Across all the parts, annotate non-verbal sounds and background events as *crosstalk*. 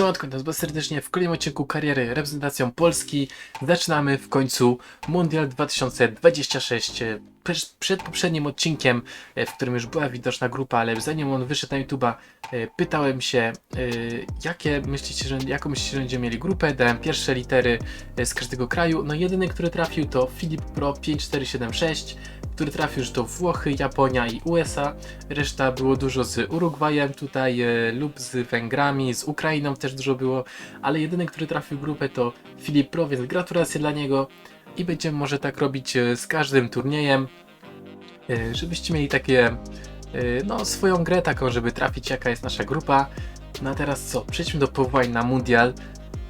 Siemanko, witam was serdecznie w kolejnym odcinku kariery reprezentacją Polski. Zaczynamy w końcu Mundial 2026. Przed, przed poprzednim odcinkiem, e, w którym już była widoczna grupa, ale zanim on wyszedł na YouTube'a, e, pytałem się, e, jakie myślicie, że, jaką myślicie, że będziemy mieli grupę. Dałem pierwsze litery z każdego kraju. No jedyny, który trafił to Filip Pro 5476, który trafił już to Włochy, Japonia i USA. Reszta było dużo z Urugwajem tutaj lub z Węgrami, z Ukrainą też dużo było, ale jedyny, który trafił grupę to Filip Pro, więc gratulacje dla niego i będziemy może tak robić e, z każdym turniejem, e, żebyście mieli takie, e, no swoją grę taką, żeby trafić jaka jest nasza grupa. No a teraz co, przejdźmy do powołań na Mundial.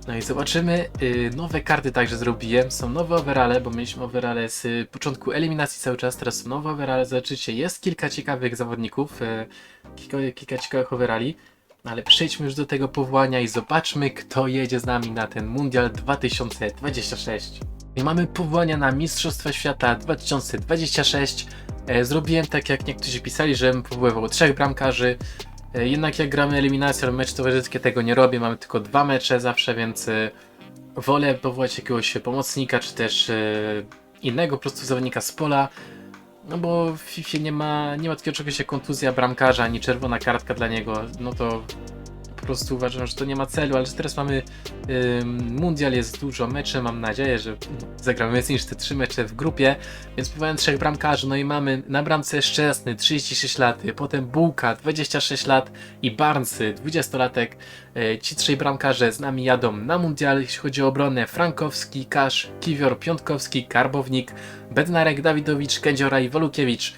No i zobaczymy. nowe karty także zrobiłem. Są nowe overale, bo mieliśmy overale z początku eliminacji cały czas. Teraz są nowe overale. Zobaczycie, jest kilka ciekawych zawodników. kilka, kilka ciekawych overali. No ale przejdźmy już do tego powołania i zobaczmy, kto jedzie z nami na ten Mundial 2026. I mamy powołania na Mistrzostwa Świata 2026. E, Zrobiłem tak, jak niektórzy pisali, żebym powoływał trzech bramkarzy. E, Jednak jak gramy eliminację lub mecz towarzyskie, tego nie robię. Mamy tylko dwa mecze zawsze, więc e, wolę powołać jakiegoś pomocnika, czy też innego po prostu zawodnika z pola. No bo w FIFA nie ma, nie ma takiego czegoś jak kontuzja bramkarza, ani czerwona kartka dla niego. No to po prostu uważam, że to nie ma celu, ale że teraz mamy mundial, jest dużo meczy, mam nadzieję, że zagramy więcej niż te trzy mecze w grupie, więc próbowałem trzech bramkarzy, no i mamy na bramce Szczesny, 36 lat, potem Bułka, 26 lat i Barnes, 20-latek. E, Ci trzej bramkarze z nami jadą na mundial, jeśli chodzi o obronę, Frankowski, Kasz, Kiwior, Piątkowski, Karbownik, Bednarek, Dawidowicz, Kędziora i Wolukiewicz.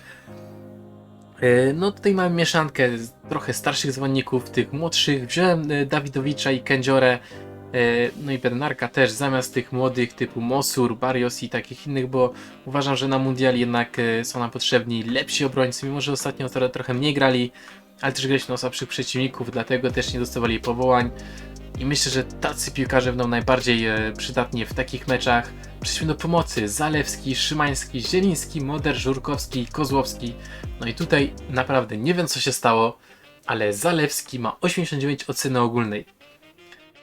E, No tutaj mamy mieszankę trochę starszych zawodników, tych młodszych. Wziąłem e, Dawidowicza i Kędziorę, e, no i Bednarka też, zamiast tych młodych typu Mosur, Barrios i takich innych, bo uważam, że na mundial jednak są nam potrzebni lepsi obrońcy, mimo że ostatnio trochę mniej grali, ale też graliśmy na słabszych przeciwników, dlatego też nie dostawali powołań. I myślę, że tacy piłkarze będą najbardziej e, przydatni w takich meczach. Przejdźmy do pomocy. Zalewski, Szymański, Zieliński, Moder, Żurkowski, Kozłowski. No i tutaj naprawdę nie wiem co się stało, ale Zalewski ma 89 oceny ogólnej.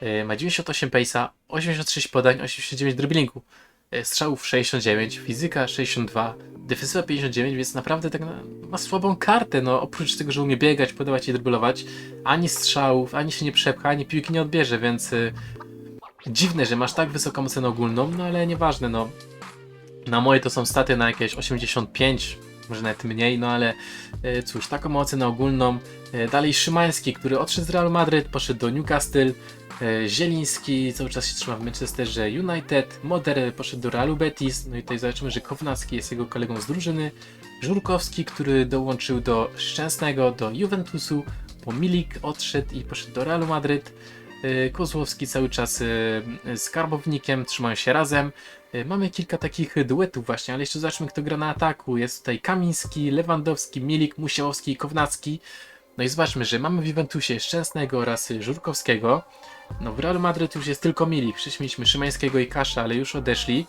E, Ma 98 pace'a, 86 podań, 89 driblingu. E, Strzałów 69, fizyka 62, defensywa 59, więc naprawdę tak na- ma słabą kartę. No, oprócz tego, że umie biegać, podawać i dryblować, ani strzałów, ani się nie przepcha, ani piłki nie odbierze, więc y, dziwne, że masz tak wysoką ocenę ogólną, no ale nieważne, no. Na moje to są staty na jakieś 85, może nawet mniej, no ale y, cóż, taką ocenę ogólną. Y, dalej Szymański, który odszedł z Realu Madryt, poszedł do Newcastle. Y, Zieliński cały czas się trzyma w Manchesterze United. Moder poszedł do Realu Betis. No i tutaj zobaczymy, że Kownacki jest jego kolegą z drużyny. Żurkowski, który dołączył do Szczęsnego, do Juventusu. Bo Milik odszedł i poszedł do Realu Madryt. Kozłowski cały czas z Karbownikiem trzymają się razem. Y, Mamy kilka takich duetów właśnie, ale jeszcze zobaczmy kto gra na ataku. Jest tutaj Kamiński, Lewandowski, Milik, Musiałowski i Kownacki. No i zobaczmy, że mamy w Juventusie Szczęsnego oraz Żurkowskiego. No w Realu Madryt już jest tylko Milik. Wcześniej mieliśmy Szymańskiego i Kasza, ale już odeszli.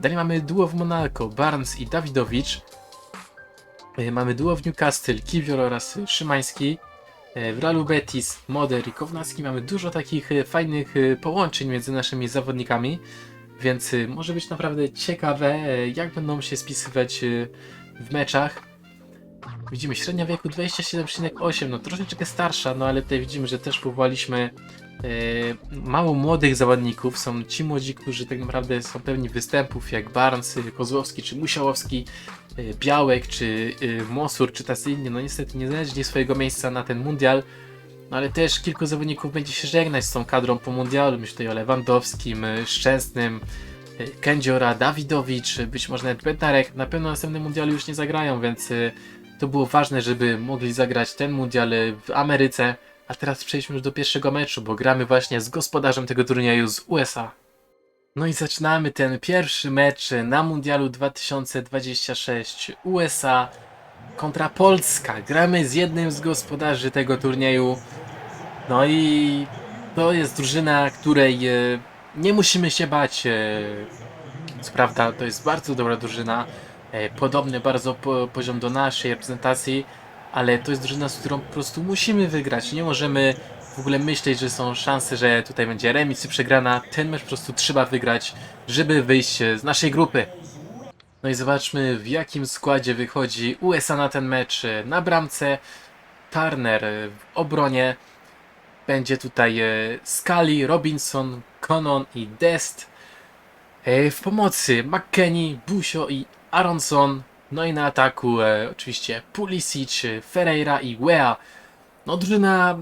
Dalej mamy duo w Monaco, Barnes i Dawidowicz. Y, Mamy duo w Newcastle, Kiwior oraz Szymański. E, W Realu Betis, Moder i Kownacki mamy dużo takich e, fajnych e, połączeń między naszymi zawodnikami, więc e, może być naprawdę ciekawe, e, jak będą się spisywać e, w meczach. Widzimy średnia wieku 27,8, no troszeczkę starsza, no ale tutaj widzimy, że też powołaliśmy mało młodych zawodników. Są ci młodzi, którzy tak naprawdę są pewni występów, jak Barnes, Kozłowski czy Musiałowski, Białek czy Mosur, czy tacy inni. No niestety nie znaleźli swojego miejsca na ten mundial. No ale też kilku zawodników będzie się żegnać z tą kadrą po mundialu. Myślę tutaj o Lewandowskim, e, Szczęsnym, e, Kędziora, Dawidowicz, e, być może nawet Bednarek. Na pewno na następnym mundialu już nie zagrają, więc to było ważne, żeby mogli zagrać ten mundial w Ameryce. A teraz przejdźmy już do pierwszego meczu, bo gramy właśnie z gospodarzem tego turnieju z USA. No i zaczynamy ten pierwszy mecz na Mundialu 2026 USA kontra Polska. Gramy z jednym z gospodarzy tego turnieju. No i to jest drużyna, której e, nie musimy się bać. e, Co prawda, to jest bardzo dobra drużyna. e, Podobny bardzo po, poziom do naszej reprezentacji, ale to jest drużyna, z którą po prostu musimy wygrać. Nie możemy w ogóle myśleć, że są szanse, że tutaj będzie remis czy przegrana. Ten mecz po prostu trzeba wygrać, żeby wyjść z naszej grupy. No i zobaczmy w jakim składzie wychodzi USA na ten mecz. Na bramce Turner w obronie będzie tutaj e, Scully, Robinson, Conon i Dest. E, W pomocy McKennie, Busio i Aronson. No i na ataku e, oczywiście Pulisic, Ferreira i Wea. No drużyna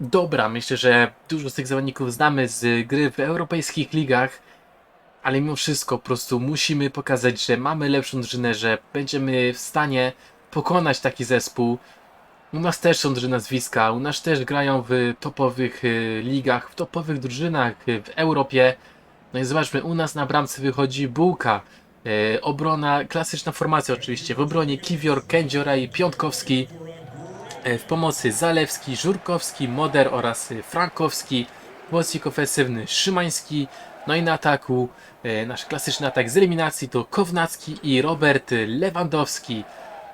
dobra, myślę, że dużo z tych zawodników znamy z gry w europejskich ligach. Ale mimo wszystko po prostu musimy pokazać, że mamy lepszą drużynę, że będziemy w stanie pokonać taki zespół. U nas też są duże nazwiska, u nas też grają w topowych y, ligach, w topowych drużynach y, w Europie. No i zobaczmy, u nas na bramce wychodzi Bułka. Y, obrona, klasyczna formacja oczywiście. W obronie Kiwior, Kędziora i Piątkowski. W pomocy Zalewski, Żurkowski, Moder oraz Frankowski. Pomocnik ofensywny Szymański. No i na ataku, nasz klasyczny atak z eliminacji to Kownacki i Robert Lewandowski.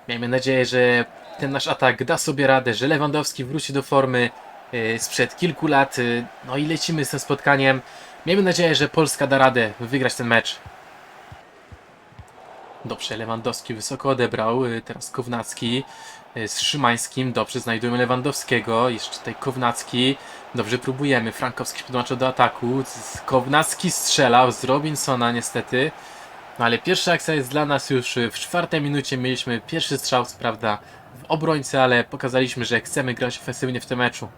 Miejmy nadzieję, że ten nasz atak da sobie radę, że Lewandowski wróci do formy y, sprzed kilku lat. y, No i lecimy z tym spotkaniem. Miejmy nadzieję, że Polska da radę wygrać ten mecz. Dobrze, Lewandowski wysoko odebrał. y, Teraz Kownacki z Szymańskim. Dobrze, znajdujemy Lewandowskiego. Jeszcze tutaj Kownacki. Dobrze, próbujemy. Frankowski podłączył do ataku. Kownacki strzelał z Robinsona niestety. No ale pierwsza akcja jest dla nas już y, w czwartej minucie. Mieliśmy pierwszy strzał, co prawda w obrońcy, ale pokazaliśmy, że chcemy grać ofensywnie w tym meczu.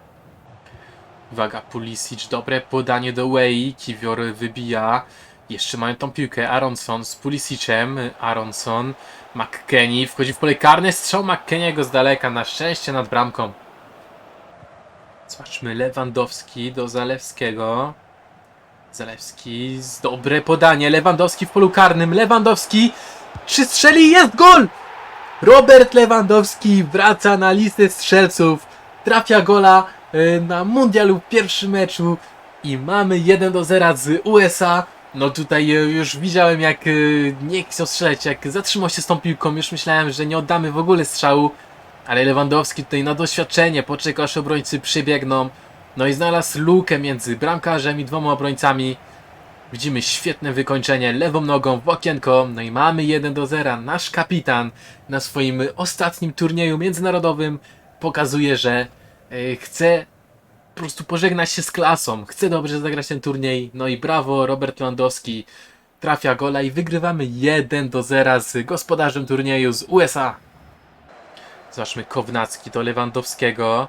Uwaga, Pulisic, dobre podanie do Wei, Kiwior wybija. Jeszcze mają tą piłkę, Aronson z Pulisicem, Aronson, McKennie wchodzi w pole karne, strzał McKenniego z daleka, na szczęście nad bramką. Zobaczmy, Lewandowski do Zalewskiego. Zalewski, dobre podanie, Lewandowski w polu karnym, Lewandowski, czy strzeli, jest gol! Robert Lewandowski wraca na listę strzelców, trafia gola y, na mundialu w pierwszym meczu i mamy 1 do 0 z USA. No tutaj y, już widziałem jak y, nie chciał strzelać, jak zatrzymał się z tą piłką, już myślałem, że nie oddamy w ogóle strzału, ale Lewandowski tutaj na doświadczenie poczekał aż obrońcy przybiegną, no i znalazł lukę między bramkarzem i dwoma obrońcami. Widzimy świetne wykończenie lewą nogą w okienko. No i mamy 1 do 0. Nasz kapitan na swoim ostatnim turnieju międzynarodowym pokazuje, że e, chce po prostu pożegnać się z klasą. Chce dobrze zagrać ten turniej. No i brawo, Robert Lewandowski trafia gola i wygrywamy 1 do 0 z gospodarzem turnieju z USA. Zobaczmy Kownacki do Lewandowskiego.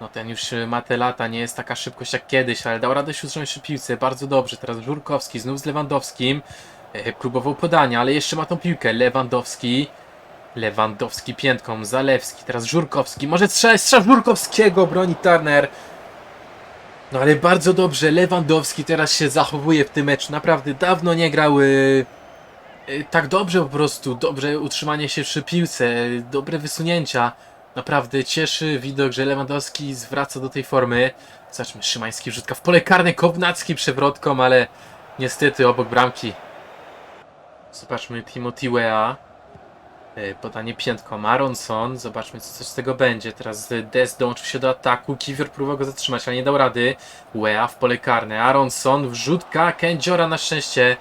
No ten już y, ma te lata, nie jest taka szybkość jak kiedyś, ale dał radę się utrzymać przy piłce, bardzo dobrze. Teraz Żurkowski znów z Lewandowskim. E, próbował podania, ale jeszcze ma tą piłkę. Lewandowski. Lewandowski piętką, Zalewski, teraz Żurkowski. Może strzał, strzał Żurkowskiego, broni Turner. No ale bardzo dobrze, Lewandowski teraz się zachowuje w tym meczu. Naprawdę dawno nie grał y, y, tak dobrze po prostu. Dobrze utrzymanie się przy piłce, dobre wysunięcia. Naprawdę cieszy widok, że Lewandowski zwraca do tej formy. Zobaczmy, Szymański wrzutka w pole karne, Kownacki przewrotką, ale niestety obok bramki. Zobaczmy Timothy Wea. E, Podanie piętką Aronson. Zobaczmy, co z tego będzie. Teraz Des dołączył się do ataku. Kiwior próbował go zatrzymać, ale nie dał rady. Wea w pole karne. Aronson, wrzutka. Kędziora na szczęście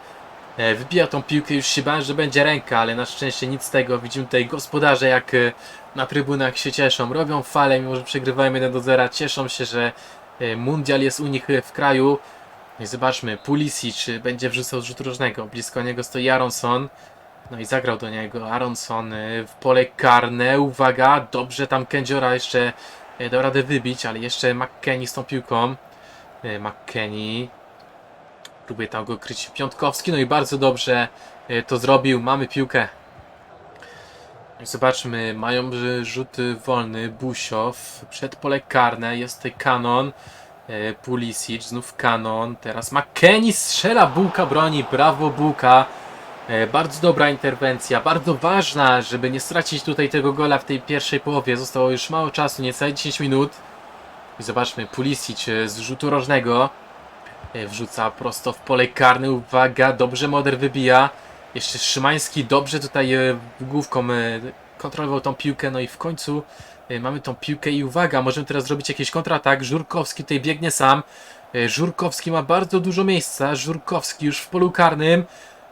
e, wybija tą piłkę. Już się bałem, że będzie ręka, ale na szczęście nic z tego. Widzimy tutaj gospodarze, jak e, na trybunach się cieszą. Robią fale, mimo że przegrywają 1 do 0. Cieszą się, że e, mundial jest u nich e, w kraju. I zobaczmy, Pulisic e, będzie wrzucał z różnego. Blisko niego stoi Aronson. No i zagrał do niego Aronson y, w pole karne. Uwaga, dobrze tam Kędziora jeszcze dał radę wybić, ale jeszcze McKennie z tą piłką. Y, McKennie próbuje tam go kryć Piątkowski, no i bardzo dobrze to zrobił. Mamy piłkę. Zobaczmy, mają y, rzut wolny. Busiow przed pole karne. Jest Kanon. y, Pulisic, znów Kanon. Teraz McKennie strzela, Bułka broni. Brawo, Bułka. E, Bardzo dobra interwencja, bardzo ważna, żeby nie stracić tutaj tego gola w tej pierwszej połowie. Zostało już mało czasu, niecałe 10 minut. I zobaczmy, Pulisic e, z rzutu rożnego e, wrzuca prosto w pole karne. Uwaga, dobrze Moder wybija. Jeszcze Szymański dobrze tutaj e, główką e, kontrolował tą piłkę. No i w końcu E, Mamy tą piłkę i uwaga, możemy teraz zrobić jakiś kontratak. Żurkowski tutaj biegnie sam. Żurkowski ma bardzo dużo miejsca. Żurkowski już w polu karnym.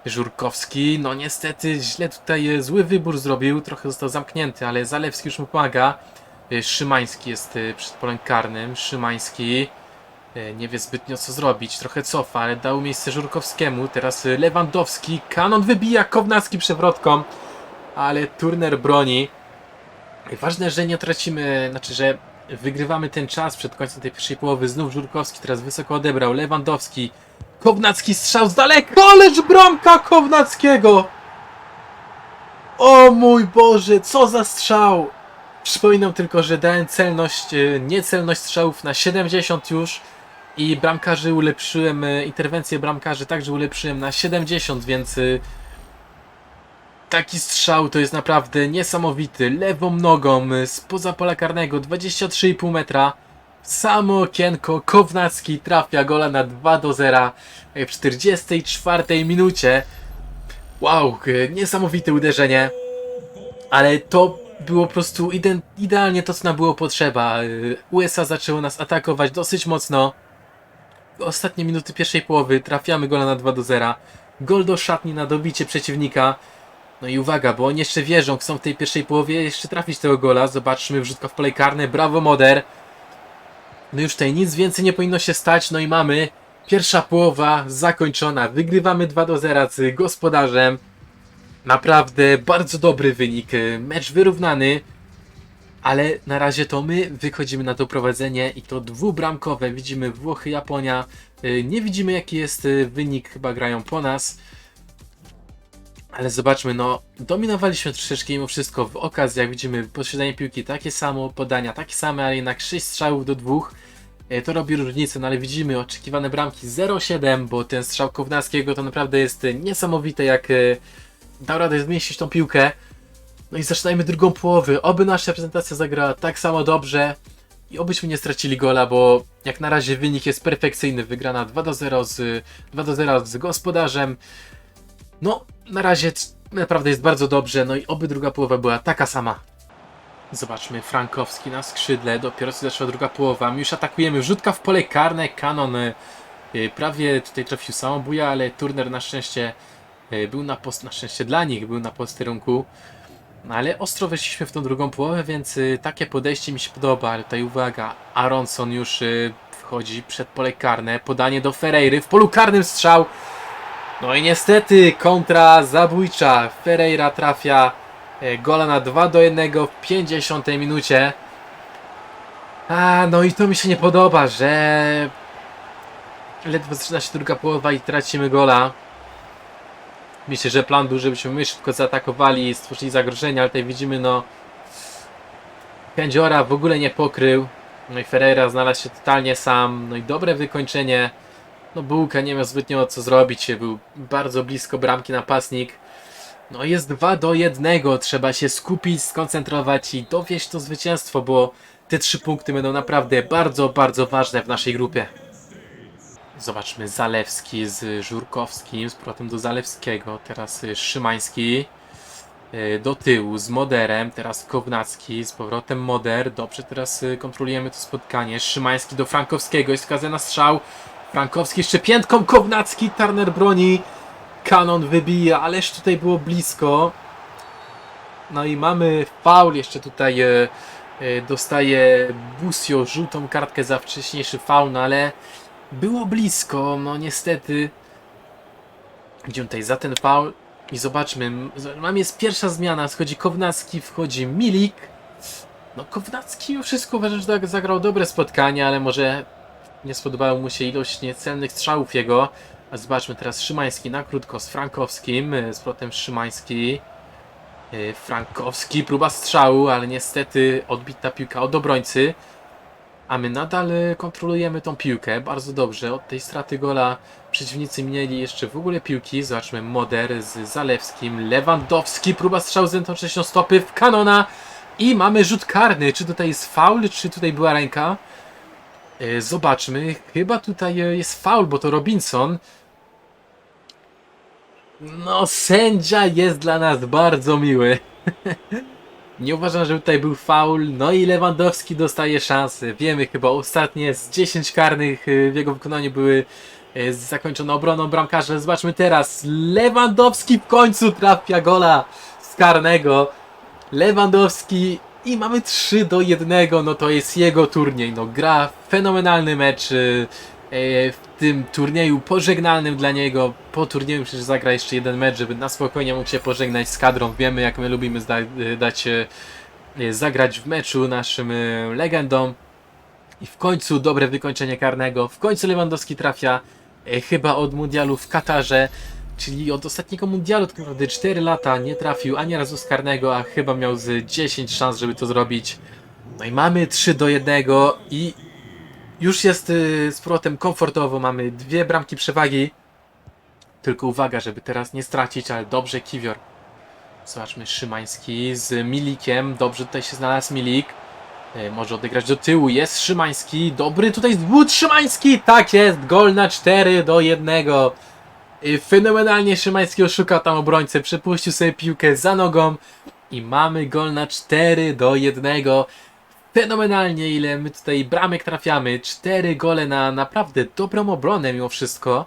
Żurkowski, no niestety źle tutaj zły wybór zrobił. Trochę został zamknięty, ale Zalewski już mu pomaga. Szymański jest przed polem karnym. Szymański nie wie zbytnio co zrobić. Trochę cofa, ale dał miejsce Żurkowskiemu. Teraz e, Lewandowski. Kanon wybija Kownacki przewrotką. Ale Turner broni. Ważne, że nie tracimy, znaczy, że wygrywamy ten czas przed końcem tej pierwszej połowy. Znów Żurkowski teraz wysoko odebrał. Lewandowski. Kownacki strzał z daleka. Ależ bramka Kownackiego! O mój Boże, co za strzał! Przypominam tylko, że dałem celność, e, niecelność strzałów na 70 już i bramkarzy ulepszyłem, e, interwencję bramkarzy także ulepszyłem na 70, więc e, Taki strzał to jest naprawdę niesamowity. Lewą nogą y, spoza pola karnego 23,5 metra. Samo okienko Kownacki trafia gola na 2 do 0 y, w 44 minucie. Wow, niesamowite uderzenie. Ale to było po prostu ide idealnie to, co nam było potrzeba. USA zaczęło nas atakować dosyć mocno. Ostatnie minuty pierwszej połowy trafiamy gola na 2 do 0. Gol do szatni na dobicie przeciwnika. No i uwaga, bo oni jeszcze wierzą, chcą w tej pierwszej połowie jeszcze trafić tego gola. Zobaczmy, wrzutka w pole karne, brawo Moder. No już tutaj nic więcej nie powinno się stać, no i mamy pierwsza połowa zakończona. Wygrywamy 2 do 0 z gospodarzem. Naprawdę bardzo dobry wynik, mecz wyrównany. Ale na razie to my wychodzimy na to prowadzenie i to dwubramkowe. Widzimy Włochy, Japonia. Y, Nie widzimy jaki jest y, wynik, chyba grają po nas. Ale zobaczmy, no, dominowaliśmy troszeczkę mimo wszystko w okazjach. Widzimy posiadanie piłki takie samo, podania takie same, ale jednak 6 strzałów do dwóch. E, To robi różnicę, no ale widzimy oczekiwane bramki 0,7, bo ten strzał Kownackiego to naprawdę jest niesamowite, jak dał radę zmieścić tą piłkę. No i zaczynajmy drugą połowę. Oby nasza reprezentacja zagrała tak samo dobrze i obyśmy nie stracili gola, bo jak na razie wynik jest perfekcyjny. Wygrana 2 do 0 z, 2 do 0 z gospodarzem. No, na razie naprawdę jest bardzo dobrze, no i oby druga połowa była taka sama. Zobaczmy, Frankowski na skrzydle, dopiero co zeszła druga połowa. My już atakujemy, rzutka w pole karne, Kanon y, y, prawie tutaj trafił samobuja, ale Turner na szczęście y, był na post, na szczęście dla nich był na posterunku. No, ale ostro weszliśmy w tą drugą połowę, więc y, takie podejście mi się podoba, ale tutaj uwaga, Aronson już y, wchodzi przed pole karne, podanie do Ferreiry, w polu karnym strzał, no i niestety kontra zabójcza. Ferreira trafia e, gola na 2 do 1 w 50 minucie. A, no i to mi się nie podoba, że ledwo zaczyna się druga połowa i tracimy gola. Myślę, że plan był, żebyśmy my szybko zaatakowali i stworzyli zagrożenie, ale tutaj widzimy, no Kędziora w ogóle nie pokrył. No i Ferreira znalazł się totalnie sam. No i dobre wykończenie. No Bułka nie miał zbytnio co zrobić, był bardzo blisko bramki napastnik. No jest 2 do 1, trzeba się skupić, skoncentrować i dowieść to zwycięstwo, bo te trzy punkty będą naprawdę bardzo, bardzo ważne w naszej grupie. Zobaczmy Zalewski z Żurkowskim, z powrotem do Zalewskiego, teraz y, Szymański. Y, do tyłu z Moderem, teraz Kownacki, z powrotem Moder, dobrze teraz y, kontrolujemy to spotkanie, Szymański do Frankowskiego, jest okazja na strzał, Frankowski jeszcze piętką, Kownacki, Turner broni, Kanon wybija, ależ tutaj było blisko. No i mamy faul, jeszcze tutaj dostaje Busio żółtą kartkę za wcześniejszy faul, no ale było blisko, no niestety. Idziemy tutaj za ten faul i zobaczmy, mam jest pierwsza zmiana, wchodzi Kownacki, wchodzi Milik. No Kownacki mimo wszystko uważam, że tak zagrał dobre spotkanie, ale może nie spodobało mu się ilość niecelnych strzałów jego. A zobaczmy teraz Szymański na krótko z Frankowskim. e, Z powrotem Szymański. E, Frankowski, próba strzału, ale niestety odbita piłka od obrońcy. A my nadal e, kontrolujemy tą piłkę bardzo dobrze. Od tej straty gola przeciwnicy mieli jeszcze w ogóle piłki. Zobaczmy Moder z Zalewskim. Lewandowski, próba strzału z ręcznością stopy w kanona. I mamy rzut karny. Czy tutaj jest faul, czy tutaj była ręka? E, Zobaczmy, chyba tutaj e, jest faul, bo to Robinson. No, sędzia jest dla nas bardzo miły. *laughs* Nie uważam, że tutaj był faul. No i Lewandowski dostaje szansę. Wiemy chyba ostatnie z 10 karnych y, w jego wykonaniu były y, zakończone obroną bramkarza. Zobaczmy teraz. Lewandowski w końcu trafia gola z karnego. Lewandowski i mamy 3 do 1. No to jest jego turniej. No gra fenomenalny mecz y, tym turnieju pożegnalnym dla niego. Po turnieju przecież zagra jeszcze jeden mecz, żeby na spokojnie mógł się pożegnać z kadrą. Wiemy jak my lubimy y, dać y, zagrać w meczu naszym y, legendom. I w końcu dobre wykończenie karnego. W końcu Lewandowski trafia chyba od mundialu w Katarze. Czyli od ostatniego mundialu tak naprawdę 4 lata nie trafił ani razu z karnego, a chyba miał z 10 szans, żeby to zrobić. No i mamy 3 do 1 i już jest y, z powrotem komfortowo. Mamy dwie bramki przewagi. Tylko uwaga, żeby teraz nie stracić, ale dobrze Kiwior. Zobaczmy, Szymański z Milikiem. Dobrze tutaj się znalazł Milik. Y, Może odegrać do tyłu. Jest Szymański. Dobry tutaj zbud Szymański. Tak jest. Gol na 4 do 1. Y, Fenomenalnie Szymański oszukał tam obrońcę. Przepuścił sobie piłkę za nogą. I mamy gol na 4 do 1. Fenomenalnie ile my tutaj bramek trafiamy. 4 gole na naprawdę dobrą obronę mimo wszystko.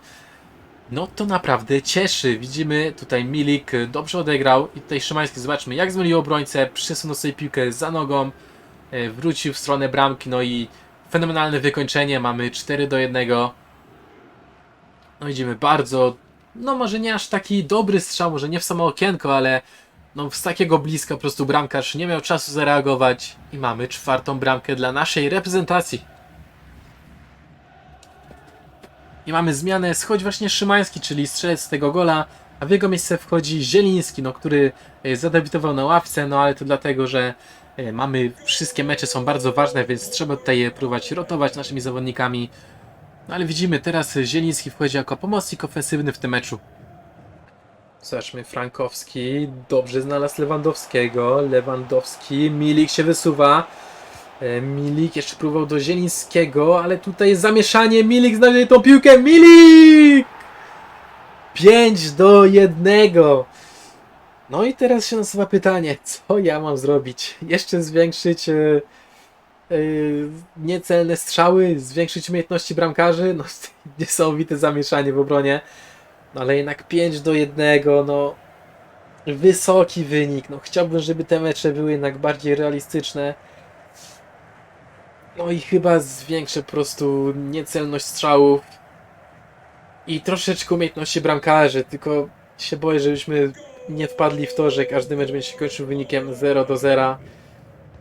No to naprawdę cieszy. Widzimy tutaj Milik dobrze odegrał i tutaj Szymański, zobaczmy jak zmylił obrońcę, przesunął sobie piłkę za nogą, y, wrócił w stronę bramki, no i fenomenalne wykończenie, mamy 4 do 1. No idziemy bardzo, no może nie aż taki dobry strzał, może nie w samo okienko, ale no z takiego bliska po prostu bramkarz nie miał czasu zareagować i mamy czwartą bramkę dla naszej reprezentacji. I mamy zmianę, schodzi właśnie Szymański, czyli strzelec tego gola, a w jego miejsce wchodzi Zieliński, no, który e, zadebiutował na ławce, no ale to dlatego, że e, mamy, wszystkie mecze są bardzo ważne, więc trzeba tutaj próbować rotować naszymi zawodnikami. No ale widzimy, teraz Zieliński wchodzi jako pomocnik ofensywny w tym meczu. Zobaczmy, Frankowski, dobrze znalazł Lewandowskiego, Lewandowski, Milik się wysuwa, E, Milik jeszcze próbował do Zielińskiego, ale tutaj jest zamieszanie. Milik znajduje tą piłkę. Milik! 5 do 1. No i teraz się nasuwa pytanie, co ja mam zrobić? Jeszcze zwiększyć e, e, niecelne strzały, zwiększyć umiejętności bramkarzy? No *laughs* niesamowite zamieszanie w obronie. No ale jednak 5 do 1, no wysoki wynik. No chciałbym, żeby te mecze były jednak bardziej realistyczne. No i chyba zwiększę po prostu niecelność strzałów i troszeczkę umiejętności bramkarzy, tylko się boję, żebyśmy nie wpadli w to, że każdy mecz będzie się kończył wynikiem 0 do 0.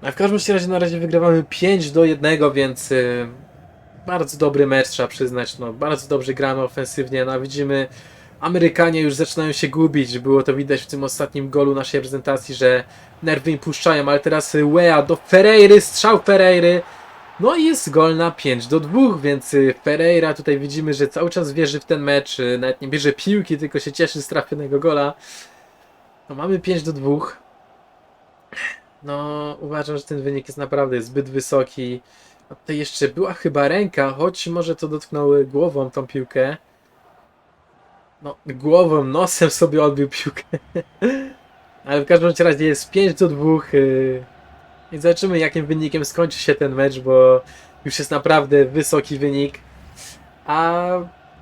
A w każdym razie na razie wygrywamy 5 do 1, więc y, bardzo dobry mecz trzeba przyznać. No, bardzo dobrze gramy ofensywnie. No, widzimy, Amerykanie już zaczynają się gubić. Było to widać w tym ostatnim golu naszej reprezentacji, że nerwy im puszczają, ale teraz Wea do Ferreiry, strzał Ferreiry. No i jest gol na 5 do 2, więc Ferreira tutaj widzimy, że cały czas wierzy w ten mecz, nawet nie bierze piłki, tylko się cieszy z trafionego gola. No mamy 5 do 2. No uważam, że ten wynik jest naprawdę zbyt wysoki. A tutaj jeszcze była chyba ręka, choć może to dotknął głową tą piłkę. No głową, nosem sobie odbił piłkę. Ale w każdym razie jest 5 do 2. y, i zobaczymy, jakim wynikiem skończy się ten mecz, bo już jest naprawdę wysoki wynik. A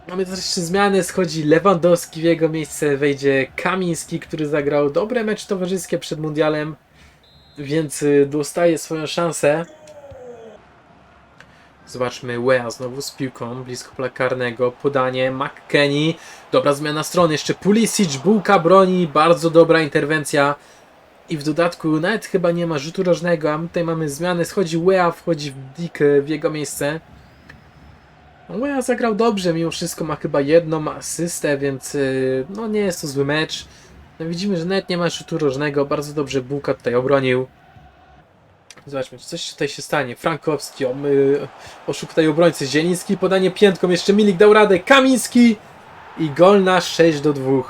mamy też jeszcze zmiany. Schodzi Lewandowski, w jego miejsce wejdzie Kamiński, który zagrał dobre mecz towarzyskie przed mundialem, więc y, dostaje swoją szansę. Zobaczmy, Wea znowu z piłką, blisko pola karnego, podanie, McKennie, dobra zmiana strony, jeszcze Pulisic, bułka broni, bardzo dobra interwencja. I w dodatku nawet chyba nie ma rzutu rożnego, a my tutaj mamy zmianę. Schodzi Wea, wchodzi Dick e, w jego miejsce. Wea zagrał dobrze, mimo wszystko ma chyba jedną asystę, więc y, no nie jest to zły mecz. No, widzimy, że nawet nie ma rzutu rożnego, bardzo dobrze Bułka tutaj obronił. Zobaczmy, czy coś tutaj się stanie. Frankowski, o, my, oszuk tutaj obrońcy. Zieliński, podanie piętką, jeszcze Milik dał radę. Kamiński i gol na 6 do 2.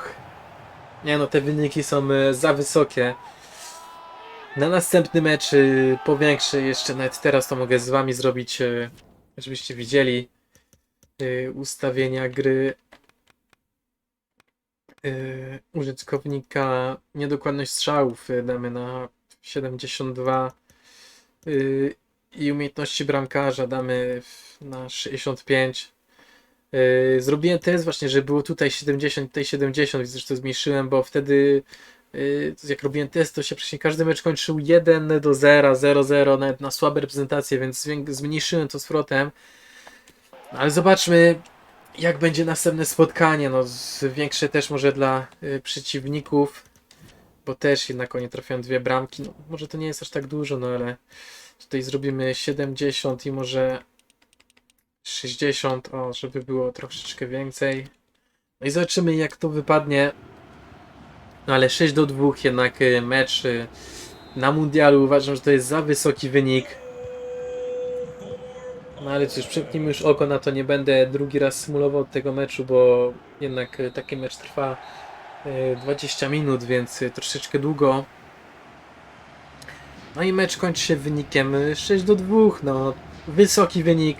Nie no, te wyniki są y, za wysokie. Na następny mecz y, powiększę jeszcze, nawet teraz to mogę z wami zrobić, y, żebyście widzieli ustawienia gry użytkownika. Niedokładność strzałów damy na 72 yy, i umiejętności bramkarza damy na 65. Yy, zrobiłem test właśnie, że było tutaj 70, tutaj 70, więc to zmniejszyłem, bo wtedy yy, jak robiłem test, to się praktycznie każdy mecz kończył 1 do 0, 0, 0, nawet na słabe reprezentacje, więc zmniejszyłem to z frotem. Ale zobaczmy, jak będzie następne spotkanie. No, większe też może dla y, przeciwników, bo też jednak oni trafiają dwie bramki. No, może to nie jest aż tak dużo, no ale tutaj zrobimy 70 i może 60, o, żeby było troszeczkę więcej. No i zobaczymy, jak to wypadnie. No ale 6 do 2 jednak y, mecz y, na mundialu uważam, że to jest za wysoki wynik. No ale cóż, przepnijmy już oko na to, nie będę drugi raz symulował tego meczu, bo jednak e, taki mecz trwa 20 minut, więc e, troszeczkę długo. No i mecz kończy się wynikiem e, 6 do 2, no wysoki wynik.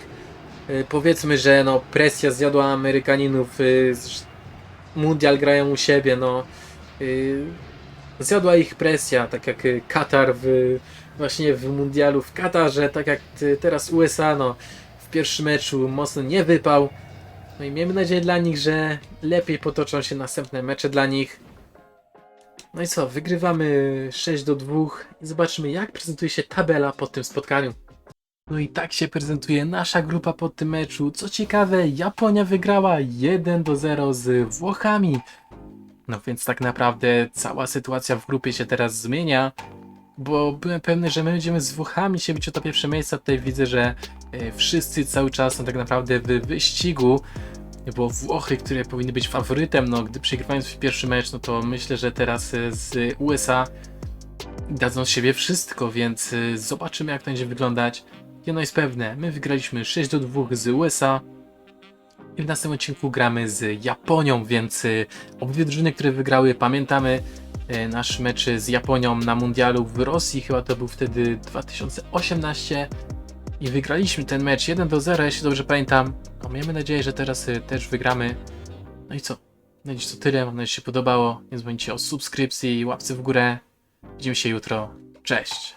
E, Powiedzmy, że no presja zjadła Amerykaninów, e, mundial grają u siebie, no e, zjadła ich presja, tak jak e, Katar w, właśnie w mundialu w Katarze, tak jak e, teraz USA, no w pierwszym meczu mocno nie wypał. No i miejmy nadzieję dla nich, że lepiej potoczą się następne mecze dla nich. No i co, wygrywamy 6 do 2 i zobaczymy jak prezentuje się tabela po tym spotkaniu. No i tak się prezentuje nasza grupa po tym meczu. Co ciekawe, Japonia wygrała 1 do 0 z Włochami. No więc tak naprawdę cała sytuacja w grupie się teraz zmienia, bo byłem pewny, że my będziemy z Włochami się bić o to pierwsze miejsce. Tutaj widzę, że e, wszyscy cały czas są tak naprawdę w wyścigu, bo Włochy, które powinny być faworytem, no gdy przegrywając w pierwszy mecz, no to myślę, że teraz e, z USA dadzą z siebie wszystko, więc e, zobaczymy jak to będzie wyglądać. Jedno jest pewne, my wygraliśmy 6 do 2 z USA i w następnym odcinku gramy z Japonią, więc obydwie drużyny, które wygrały, pamiętamy nasz mecz z Japonią na mundialu w Rosji, chyba to był wtedy 2018 i wygraliśmy ten mecz 1 do 0, jeśli dobrze pamiętam. No, miejmy nadzieję, że teraz y, też wygramy. No i co? Na dziś to tyle, mam nadzieję, że się podobało. Nie zapomnijcie o subskrypcji i łapce w górę. Widzimy się jutro. Cześć!